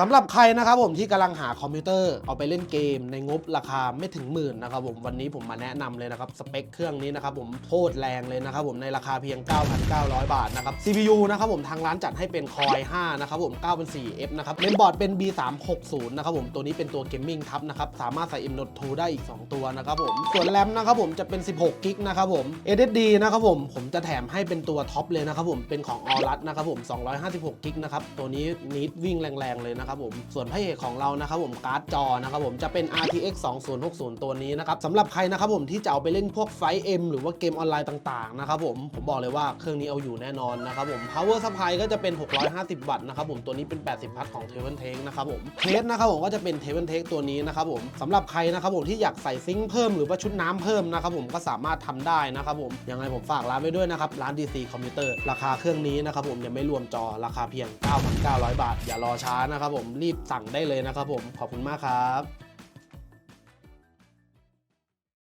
สำหรับใครนะครับผมที่กำลังหาคอมพิวเตอร์เอาไปเล่นเกมในงบราคาไม่ถึงหมื่นนะครับผมวันนี้ผมมาแนะนำเลยนะครับสเปคเครื่องนี้นะครับผมโคตรแรงเลยนะครับผมในราคาเพียง 9,900 บาทนะครับ CPU นะครับผมทางร้านจัดให้เป็น Core i5 นะครับผม9เป็น 4F นะครับเมนบอร์ดเป็น B360 นะครับผมตัวนี้เป็นตัวเกมมิ่งทับนะครับสามารถใส่ M.2 ได้อีก 2 ตัวนะครับผมส่วนแรมนะครับผมจะเป็น 16กิกนะครับผม SSD นะครับผมผมจะแถมให้เป็นตัวท็อปเลยนะครับผมเป็นของ a l l u s นะครับผม256กิกนะครับตัวนี้นิดวิ่งแรงๆเลยนะครับผมส่วนพระเอกของเรานะครับผมการ์ดจอนะครับผมจะเป็น RTX 2060 ตัวนี้นะครับสำหรับใครนะครับผมที่จะเอาไปเล่นพวกไฟเอ็มหรือว่าเกมออนไลน์ต่างๆนะครับผมผมบอกเลยว่าเครื่องนี้เอาอยู่แน่นอนนะครับผม power supply ก็จะเป็น 650 วัตต์นะครับผมตัวนี้เป็น 80วัตต์ของ t e v e n t a k นะครับผมเคสนะครับผมก็จะเป็น t e v e n t a k ตัวนี้นะครับผมสำหรับใครนะครับผมที่อยากใส่ซิงค์เพิ่มหรือว่าชุดน้ำเพิ่มนะครับผมก็สามารถทำได้นะครับผมยังไงผมฝากร้านไว้ด้วยนะครับร้าน DC คอมพิวเตอร์ราคาเครื่องนี้นะครับผมยังไม่รวมจอราคาเพียง 9,900 บาท อย่ารอช้านะครับผมรีบสั่งได้เลยนะครับผมขอบคุณมากครับ